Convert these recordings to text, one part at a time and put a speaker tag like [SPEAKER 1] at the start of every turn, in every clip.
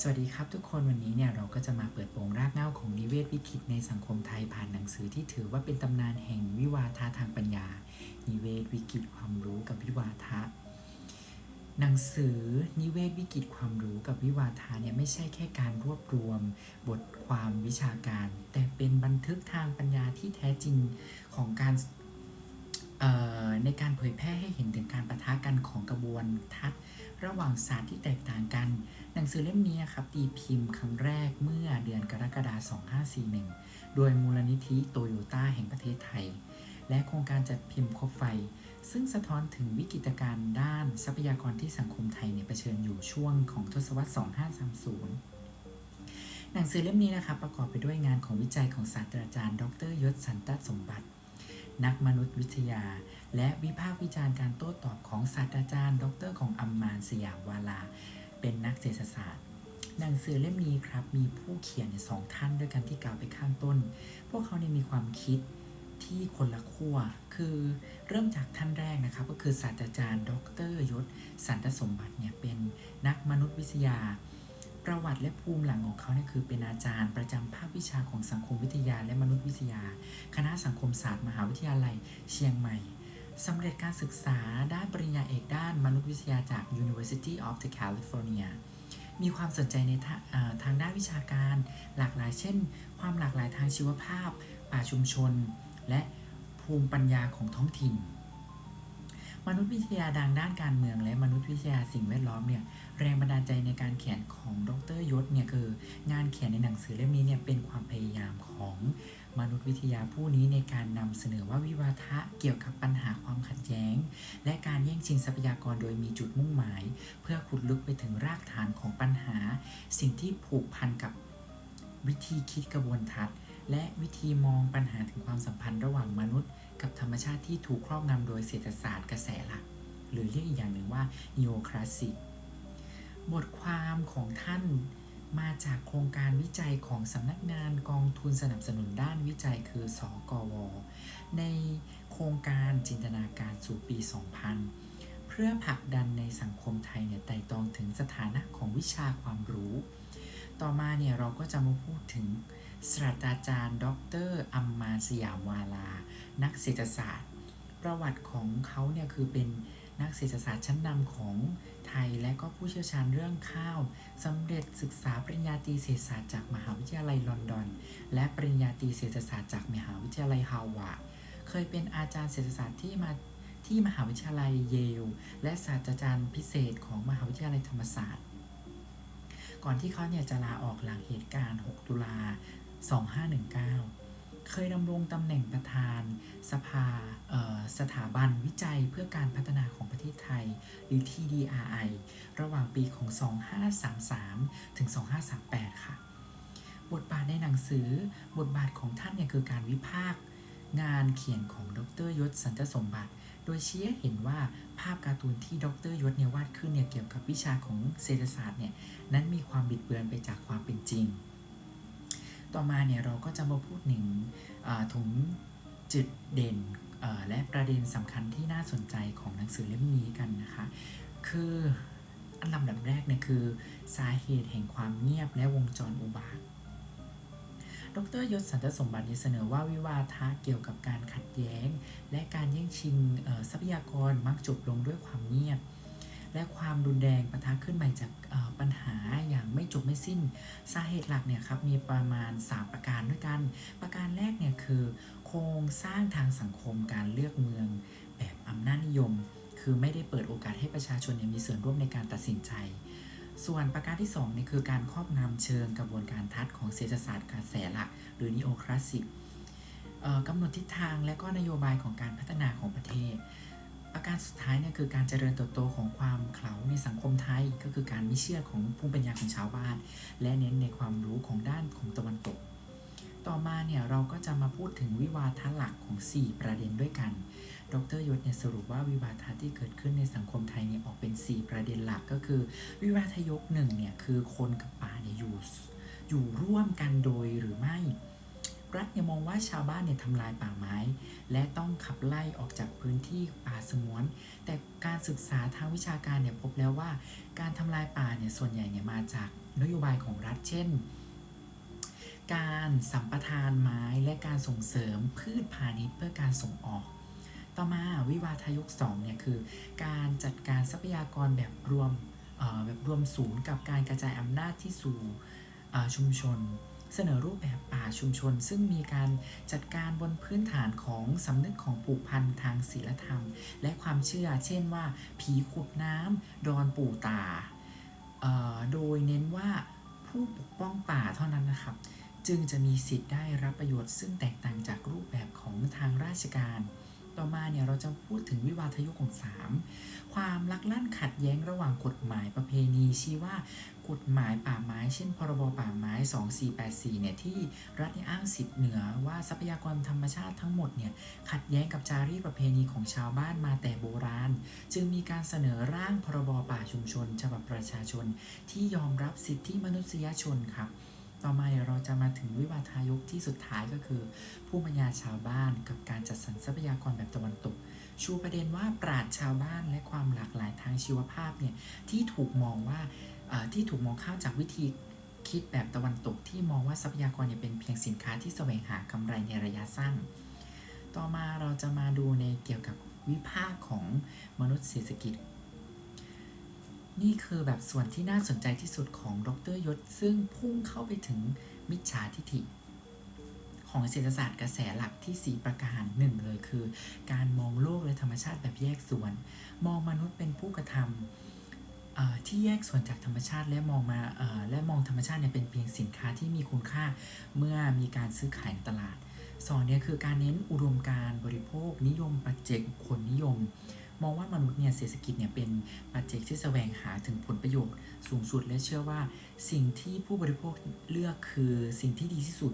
[SPEAKER 1] สวัสดีครับทุกคนวันนี้เนี่ยเราก็จะมาเปิดโปงรากเหง้าของนิเวศวิกฤตในสังคมไทยผ่านหนังสือที่ถือว่าเป็นตำนานแห่งวิวาทะทางปัญญา นิเวศวิกฤตความรู้กับวิวาทะ หนังสือนิเวศวิกฤตความรู้กับวิวาทะเนี่ยไม่ใช่แค่การรวบรวม บทความวิชาการ แต่เป็นบันทึกทางปัญญาที่แท้จริงของการเอ่อในการเผยแพร่ให้เห็นถึงการประทะกันของกระบวนทัศน์ ระหว่างศาสตร์ที่แตกต่างกัน หนังสือเล่มนี้ครับตีพิมพ์ครั้งแรกเมื่อเดือนกรกฎาคม 2541 โดยมูลนิธิโตโยต้าแห่งประเทศไทย และโครงการจัดพิมพ์คบไฟ ซึ่งสะท้อนถึงวิกฤตการณ์ด้านทรัพยากรที่สังคมไทยเนี่ยเผชิญอยู่ช่วงของทศวรรษ 2530หนังสือเล่มนี้นะครับประกอบไปด้วยงานของวิจัยของศาสตราจารย์ ดรยศสันตสมบัติ นักมนุษยวิทยา และวิพากษ์วิจารณ์การโต้ตอบของศาสตราจารย์ ดร ของอัมมานสยามวาลา เป็นนักเศรษฐศาสตร์หนังสือเล่มนี้ครับมีผู้เขียนสองท่านด้วยกันที่กล่าวไปข้างต้น พวกเขาเนี่ยมีความคิดที่คนละขั้ว คือเริ่มจากท่านแรกนะครับ ก็คือศาสตราจารย์ ดรยศสันตสมบัติเนี่ยเป็นนักมนุษยวิทยา ประวัติและภูมิหลังของเขาเนี่ยคือเป็นอาจารย์ประจำภาควิชาของสังคมวิทยาและมนุษยวิทยา คณะสังคมศาสตร์มหาวิทยาลัยเชียงใหม่สำเร็จการศึกษาด้านปริญญาเอกด้านมนุษยวิทยาจาก University of the California มีความสนใจในทาทางด้านวิชาการหลากหลาย เช่น ความหลากหลายทางชีวภาพ ป่าชุมชน และภูมิปัญญาของท้องถิ่น มนุษยวิทยาดังด้านการเมือง และมนุษยวิทยาสิ่งแวดล้อมเนี่ยแรงบันดาลใจในการเขียนของดรยศเนี่ยคืองานเขียนในหนังสือเล่มนี้เนี่ยเป็นความพยายามของมนุษยวิทยาผู้นี้ในการนำเสนอว่าวิวาทะเกี่ยวกับปัญหาความขัดแย้ง และการแย่งชิงทรัพยากรโดยมีจุดมุ่งหมาย เพื่อขุดลึกไปถึงรากฐานของปัญหา สิ่งที่ผูกพันกับวิธีคิดกระบวนทัศน์ และวิธีมองปัญหาถึงความสัมพันธ์ระหว่างมนุษย์ กับธรรมชาติที่ถูกครอบงำโดยเศรษฐศาสตร์กระแสหลัก หรือเรียกอีกอย่างหนึ่งว่า neo classic บทความของท่านมาจากโครงการวิจัยของสำนักงานกองทุนสนับสนุนด้านวิจัยคือสกว ในโครงการจินตนาการสู่ปี 2000 เพื่อผลักดันในสังคมไทยเนี่ยไต่ตองถึงสถานะของวิชาความรู้ ต่อมาเนี่ยเราก็จะมาพูดถึง ศาสตราจารย์ ดรอัมมาสยามวาลา นักเศรษฐศาสตร์ ประวัติของเขาเนี่ยคือเป็นนักเศรษฐศาสตร์ชั้นนำของไทยและก็ผู้เชี่ยวชาญเรื่องข้าวสำเร็จศึกษาปริญญาตรีเศรษฐศาสตร์จากมหาวิทยาลัยลอนดอน และปริญญาตรีเศรษฐศาสตร์จากมหาวิทยาลัยฮาวาเคยเป็นอาจารย์เศรษฐศาสตร์ที่มาที่มหาวิทยาลัยเยล และศาสตราจารย์พิเศษของมหาวิทยาลัยธรรมศาสตร์ ก่อนที่เขาเนี่ยจะลาออกหลังเหตุการณ์ 6 ตุลา 2519 เคยดำรงตำแหน่งประธานสภาสถาบันวิจัยเพื่อการพัฒนาของประเทศไทย หรือ TDRI ระหว่างปีของ 2533 ถึง 2538 ค่ะ บทบาทในหนังสือบทบาทของท่านเนี่ยคือการวิพากษ์งานเขียนของดรยศสันตสมบัติ โดยชี้ให้เห็นว่าภาพการ์ตูนที่ดรยศเนี่ยวาดขึ้นเนี่ยเกี่ยวกับวิชาของเศรษฐศาสตร์เนี่ยนั้นมีความบิดเบือนไปจากความเป็นจริง ต่อมาเนี่ยเราก็จะมาพูดถึงอ่าถึงจุดเด่นและประเด็นสำคัญที่น่าสนใจของหนังสือเล่มนี้กันนะคะ คืออันลำดับแรกเนี่ยคือ สาเหตุแห่งความเงียบและวงจรอุบาทดรยศสันตสมบัติเสนอว่าวิวาทะเกี่ยวกับการขัดแย้ง และการแย่งชิงทรัพยากรมักจบลงด้วยความเงียบ และความรุนแรงปะทะขึ้นใหมาจากปัญหาอย่างไม่จบไม่สิ้น สาเหตุหลักเนี่ยครับมีประมาณ 3 ประการด้วยกัน ประการแรกเนี่ยคือ โครงสร้างทางสังคมการเลือกเมือง แบบอำนาจนิยม คือไม่ได้เปิดโอกาสให้ประชาชนเนี่ยมีส่วนร่วมในการตัดสินใจส่วนประการที่2เนี่ยคือการครอบงำเชิงกระบวนการทัศน์ของเศรษฐศาสตร์กระแสหลัก หรือนิโอคลาสสิกกำหนดทิศทางและก็นโยบายของการพัฒนาของประเทศ ประการสุดท้ายเนี่ยคือการเจริญเติบโตของความเขลาในสังคมไทย ก็คือการไม่เชื่อของภูมิปัญญาของชาวบ้าน และเน้นในความรู้ของด้านของตะวันตก ต่อมาเนี่ยเราก็จะมาพูดถึงวิวาทะหลักของ 4 ประเด็นด้วยกัน ดรยศเนี่ยสรุปว่าวิวาทะที่เกิดขึ้นในสังคมไทยเนี่ยออกเป็น 4 ประเด็นหลักก็คือ วิวาทยกหนึ่งเนี่ยคือคนกับป่าเนี่ยอยู่อยู่ร่วมกันโดยหรือไม่ รัฐเนี่ยมองว่าชาวบ้านเนี่ยทำลายป่าไม้ และต้องขับไล่ออกจากพื้นที่ป่าสงวน แต่การศึกษาทางวิชาการเนี่ยพบแล้วว่า การทำลายป่าเนี่ยส่วนใหญ่เนี่ยมาจากนโยบายของรัฐเช่น การสัมปทานไม้และการส่งเสริมพืชพาณิชย์เพื่อการส่งออก ต่อมาวิวาทยุค2เนี่ยคือ การจัดการทรัพยากรแบบรวมแบบรวมศูนย์กับการกระจายอำนาจที่สู่ชุมชน เสนอรูปแบบป่าชุมชน ซึ่งมีการจัดการบนพื้นฐานของสำนึกของผูกพันทางศีลธรรม และความเชื่อ เช่นว่า ผีขุดน้ำดอนปู่ตา โดยเน้นว่าผู้ปกป้องป่าเท่านั้นนะครับ จึงจะมีสิทธิ์ได้รับประโยชน์ซึ่งแตกต่างจากรูปแบบของทางราชการ ต่อมาเนี่ยเราจะพูดถึงวิวาทยุของ 3 ความลักลั่นขัดแย้งระหว่างกฎหมายประเพณีชี้ว่ากฎหมายป่าไม้ เช่น พรบป่าไม้ 2484 เนี่ยที่รัฐเนี่ยอ้างสิทธิ์เหนือว่าทรัพยากรธรรมชาติทั้งหมดเนี่ยขัดแย้งกับจารีตประเพณีของชาวบ้านมาแต่โบราณ จึงมีการเสนอร่างพรบป่าชุมชน ฉบับประชาชนที่ยอมรับสิทธิมนุษยชนครับ ต่อมาเดี๋ยวเราจะมาถึงวิวาทายุคที่สุดท้ายก็คือ ผู้ปัญญาชาวบ้านกับการจัดสรรทรัพยากรแบบตะวันตก ชูประเด็นว่าปราดชาวบ้านและความหลากหลายทางชีวภาพเนี่ยที่ถูกมองว่าที่ถูกมองข้ามจากวิธีคิดแบบตะวันตกที่มองว่าทรัพยากรเนี่ยเป็นเพียงสินค้าที่แสวงหากำไรในระยะสั้น ต่อมาเราจะมาดูในเกี่ยวกับวิภาคของมนุษยเศรษฐกิจ นี่คือแบบส่วนที่น่าสนใจที่สุดของดรยศ ซึ่งพุ่งเข้าไปถึงมิจฉาทิฐิ ของเศรษฐศาสตร์กระแสหลักที่ 4 ประการหนึ่งเลยคือ การมองโลกและธรรมชาติแบบแยกส่วน มองมนุษย์เป็นผู้กระทำที่แยกส่วนจากธรรมชาติและมองมาและมองธรรมชาติเนี่ยเป็นเพียงสินค้าที่มีคุณค่าเมื่อมีการซื้อขายในตลาดสองเนี่ยคือการเน้นอุดมการบริโภคนิยมปัจเจกคคลนิยม มองว่ามนุษย์เนี่ยเศรษฐกิจเนี่ยเป็นปัจเจกที่แสวงหาถึงผลประโยชน์สูงสุด และเชื่อว่าสิ่งที่ผู้บริโภคเลือกคือสิ่งที่ดีที่สุด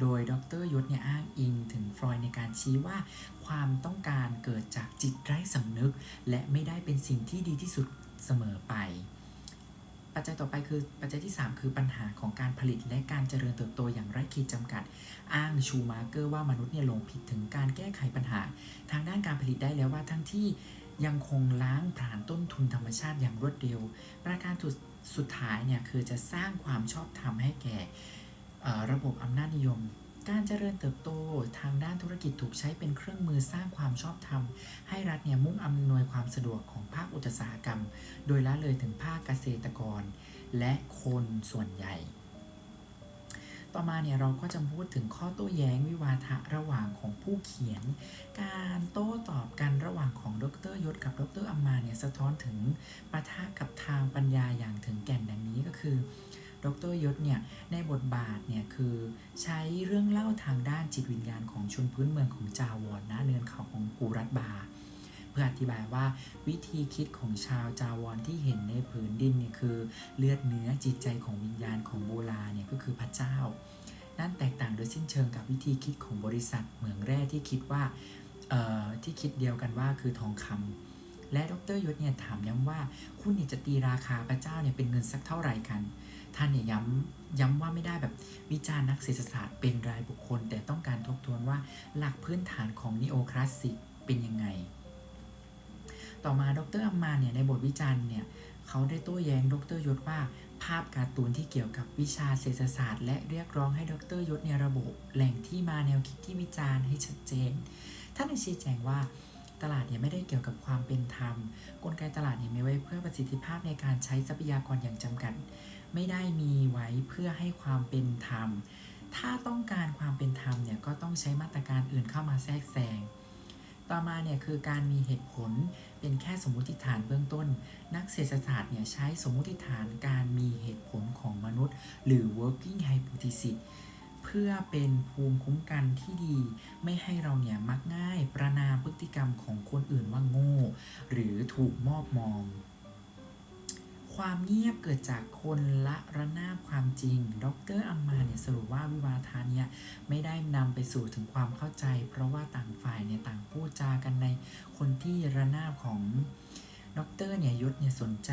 [SPEAKER 1] โดยดรยศเนี่ยอ้างอิงถึงฟรอยในการชี้ว่า ความต้องการเกิดจากจิตไร้สำนึก และไม่ได้เป็นสิ่งที่ดีที่สุดเสมอไป ปัจจัยต่อไปคือปัจจัยที่ 3 คือปัญหาของการผลิตและการเจริญเติบโตอย่างไร้ขีดจำกัด อ้างชูมาร์เกอร์ว่ามนุษย์เนี่ยหลงผิดถึงการแก้ไขปัญหา ทางด้านการผลิตได้แล้วว่าทั้งที่ยังคงล้างผลานต้นทุนธรรมชาติอย่างรวดเร็ว ประการสุดสุดท้ายเนี่ยคือจะสร้างความชอบธรรมให้แก่ระบบอำนาจนิยม การเจริญเติบโตทางด้านธุรกิจถูกใช้เป็นเครื่องมือสร้างความชอบธรรม ให้รัฐเนี่ยมุ่งอำนวยความสะดวกของภาคอุตสาหกรรม โดยละเลยถึงภาคเกษตรกร และคนส่วนใหญ่ ต่อมาเนี่ยเราก็จะพูดถึงข้อโต้แย้งวิวาทะระหว่างของผู้เขียน การโต้ตอบกันระหว่างของดรยศกับดรอัมมาเนี่ยสะท้อนถึงปะทะกับทางปัญญาอย่างถึงแก่นดังนี้ก็คือ ดรยศเนี่ยในบทบาทเนี่ยคือใช้เรื่องเล่าทางด้านจิตวิญญาณของชนพื้นเมืองของจาวอนนะเนินเขาของกูรัตบา เพื่ออธิบายว่าวิธีคิดของชาวจาวอนที่เห็นในผืนดินเนี่ยคือเลือดเนื้อจิตใจของวิญญาณของโบราณเนี่ยก็คือพระเจ้า นั่นแตกต่างโดยสิ้นเชิงกับวิธีคิดของบริษัทเหมืองแร่ที่คิดว่าที่คิดเดียวกันว่าคือทองคำ และดรยศเนี่ยถามย้ำว่าคุณเนี่ยจะตีราคาพระเจ้าเนี่ยเป็นเงินสักเท่าไหร่กัน ท่านเนี่ยย้ำย้ำว่าไม่ได้แบบวิจารณ์นักเศรษฐศาสตร์เป็นรายบุคคล แต่ต้องการทบทวนว่าหลักพื้นฐานของนิโอคลาสสิกเป็นยังไง ต่อมาดรอัมมาเนี่ยในบทวิจารณ์เนี่ยเขาได้โต้แย้งดรยศว่าภาพการ์ตูนที่เกี่ยวกับวิชาเศรษฐศาสตร์ และเรียกร้องให้ดรยศเนี่ยระบุแหล่งที่มาแนวคิดที่วิจารณ์ให้ชัดเจน ท่านได้ชี้แจงว่า ตลาดเนี่ยไม่ได้เกี่ยวกับความเป็นธรรม กลไกตลาดเนี่ยมีไว้เพื่อประสิทธิภาพในการใช้ทรัพยากรอย่างจำกัด ไม่ได้มีไว้เพื่อให้ความเป็นธรรม ถ้าต้องการความเป็นธรรมเนี่ยก็ต้องใช้มาตรการอื่นเข้ามาแทรกแซงต่อมาเนี่ยคือการมีเหตุผลเป็นแค่สมมุติฐานเบื้องต้น นักเศรษฐศาสตร์เนี่ยใช้สมมุติฐานการมีเหตุผลของมนุษย์ หรือ working hypothesis พื่อเป็นภูมิคุ้มกันที่ดี ไม่ให้เราเนี่ยมักง่ายประนามพฤติกรรมของคนอื่นว่าโง่ หรือถูกมอบมอง ความเงียบเกิดจากคนละระนาบความจริง ดรอัมมาเนี่ยสรุปว่าวิวาทานเนี่ยไม่ได้นำไปสู่ถึงความเข้าใจ เพราะว่าต่างฝ่ายเนี่ยต่างพูดจากันในคนที่ระนาบของดรเนี่ยยศเนี่ยสนใจ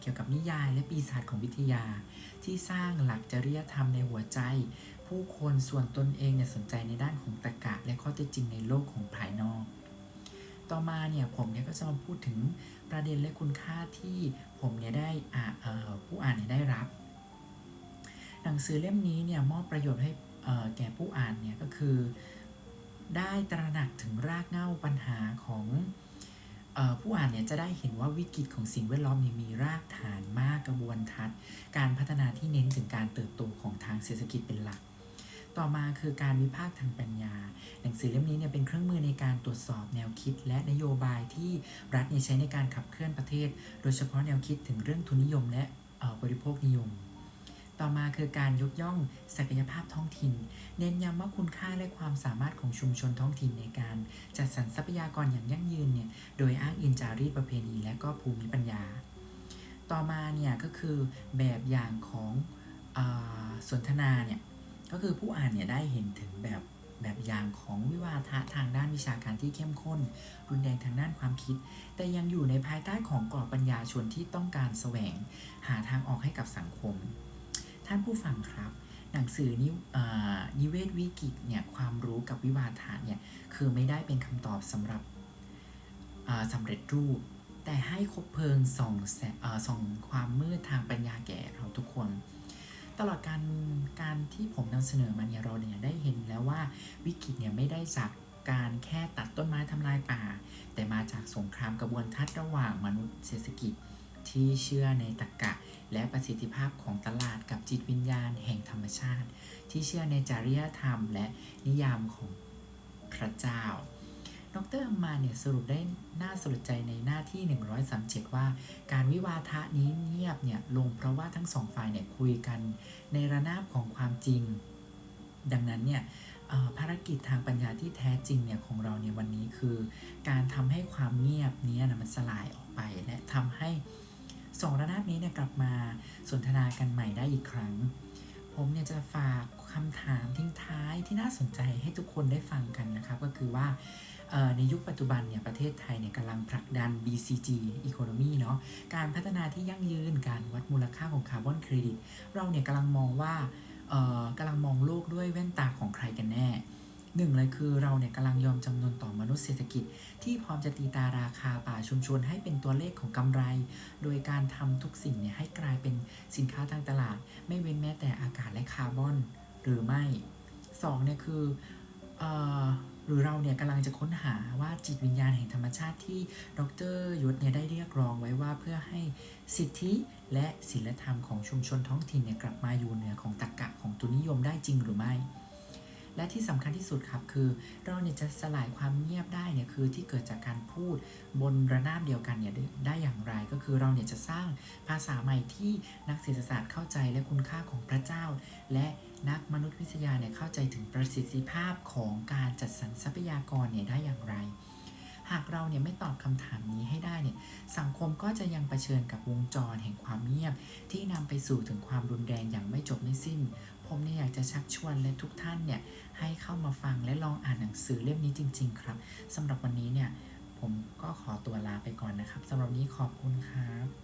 [SPEAKER 1] เกี่ยวกับนิยายและปีศาจของวิทยา ที่สร้างหลักจริยธรรมในหัวใจ ผู้คนส่วนตนเองเนี่ยสนใจในด้านของตรรกะและข้อเท็จจริงในโลกของภายนอก ต่อมาเนี่ยผมเนี่ยก็จะมาพูดถึงประเด็นและคุณค่าที่ผมเนี่ยได้อ่าผู้อ่านเนี่ยได้รับ หนังสือเล่มนี้เนี่ยมอบประโยชน์ให้แก่ผู้อ่านเนี่ยก็คือ ได้ตระหนักถึงรากเหง้าปัญหาของผู้อ่านเนี่ยจะได้เห็นว่าวิกฤตของสิ่งแวดล้อมเนี่ยมีรากฐานมากกระบวนทัศน์ การพัฒนาที่เน้นถึงการเติบโตของทางเศรษฐกิจเป็นหลัก ต่อมาคือการวิพากษ์ทางปัญญา หนังสือเล่มนี้เนี่ยเป็นเครื่องมือในการตรวจสอบแนวคิด และนโยบายที่รัฐใช้ในการขับเคลื่อนประเทศ โดยเฉพาะแนวคิดถึงเรื่องทุนนิยม และออบริโภคนิยม ต่อมาคือการยกย่องศักยภาพท้องถิ่น เน้นย้ำว่าคุณค่าและความสามารถของชุมชนท้องถิ่นในการ จัดสรรทรัพยากรอย่างยั่งยืนเนี่ยโดยอ้างอิงจารีตประเพณี และก็ภูมิปัญญา ต่อมาเนี่ยก็คือแบบอย่างของอสนทนาเนี่ย ก็คือผู้อ่านเนี่ยได้เห็นถึงแบบแบบอย่างของวิวาทะทางด้านวิชาการที่เข้มข้น รุนแรงทางด้านความคิด แต่ยังอยู่ในภายใต้ของกรอบปัญญาชนที่ต้องการแสวง หาทางออกให้กับสังคม ท่านผู้ฟังครับ หนังสือนิเอ่อนิเวศวิกิตเนี่ยความรู้กับวิวาทะเนี่ยคือไม่ได้เป็นคำตอบสำหรับอ่าสำเร็จรูป แต่ให้คบเพลิงส่องแสเอ่อส่องความมืดทางปัญญาแก่เราทุกคน ตลอดการการที่ผมนำเสนอมาเนี่ยเราเนี่ยได้เห็นแล้วว่าวิกฤตเนี่ยไม่ได้จากการแค่ตัดต้นไม้ทำลายป่า แต่มาจากสงครามกระบวนทัศน์ระหว่างมนุษย์เศรษฐกิจที่เชื่อในตรรกะ และประสิทธิภาพของตลาดกับจิตวิญญาณแห่งธรรมชาติ ที่เชื่อในจริยธรรมและนิยามของพระเจ้า ดรอัมมาเนี่ยสรุปได้น่าสลดใจในหน้าที่ 137 ว่า การวิวาทะนี้เงียบเนี่ยลงเพราะว่าทั้งสองฝ่ายเนี่ยคุยกันในระนาบของความจริง ดังนั้นเนี่ยภารกิจทางปัญญาที่แท้จริงเนี่ยของเราในวันนี้คือ การทำให้ความเงียบนี้นะมันสลายออกไป และทำให้สองระนาบนี้เนี่ยกลับมาสนทนากันใหม่ได้อีกครั้ง ผมเนี่ยจะฝากคำถามทิ้งท้ายที่น่าสนใจให้ทุกคนได้ฟังกันนะครับ ก็คือว่า ในยุคปัจจุบันเนี่ยประเทศไทยเนี่ยกำลังผลักดัน BCG Economy เนาะการพัฒนาที่ยั่งยืนการวัดมูลค่าของคาร์บอนเครดิต เราเนี่ยกำลังมองว่ากำลังมองโลกด้วยแว่นตาของใครกันแน่หนึ่งเลยคือเราเนี่ยกำลังยอมจำนนต่อมนุษยเศรษฐกิจ ที่พร้อมจะตีตาราคาป่าชุมชนให้เป็นตัวเลขของกำไร โดยการทำทุกสิ่งเนี่ยให้กลายเป็นสินค้าทางตลาด ไม่เว้นแม้แต่อากาศและคาร์บอนหรือไม่สองเนี่ยคืออ หรือเราเนี่ยกำลังจะค้นหาว่าจิตวิญญาณแห่งธรรมชาติที่ดรยศเนี่ยได้เรียกร้องไว้ว่าเพื่อให้สิทธิและศีลธรรมของชุมชนท้องถิ่นเนี่ยกลับมาอยู่เหนือของตรรกะของตุนิยมได้จริงหรือไม่ และที่สำคัญที่สุดครับคือ เราเนี่ยจะสลายความเงียบได้เนี่ยคือที่เกิดจากการพูดบนระนาบเดียวกันเนี่ยได้ได้อย่างไรก็คือเราเนี่ยจะสร้างภาษาใหม่ที่นักเศรษฐศาสตร์เข้าใจและคุณค่าของพระเจ้า และ นักมนุษยวิทยาเนี่ยเข้าใจถึงประสิทธิภาพของการจัดสรรทรัพยากรเนี่ยได้อย่างไร หากเราเนี่ยไม่ตอบคำถามนี้ให้ได้เนี่ยสังคมก็จะยังเผชิญกับวงจรแห่งความเงียบ ที่นำไปสู่ถึงความรุนแรงอย่างไม่จบไม่สิ้น ผมเนี่ยอยากจะชักชวนและทุกท่านเนี่ยให้เข้ามาฟังและลองอ่านหนังสือเล่มนี้จริง ๆ ครับสำหรับวันนี้เนี่ยผมก็ขอตัวลาไปก่อนนะครับสำหรับนี้ขอบคุณครับ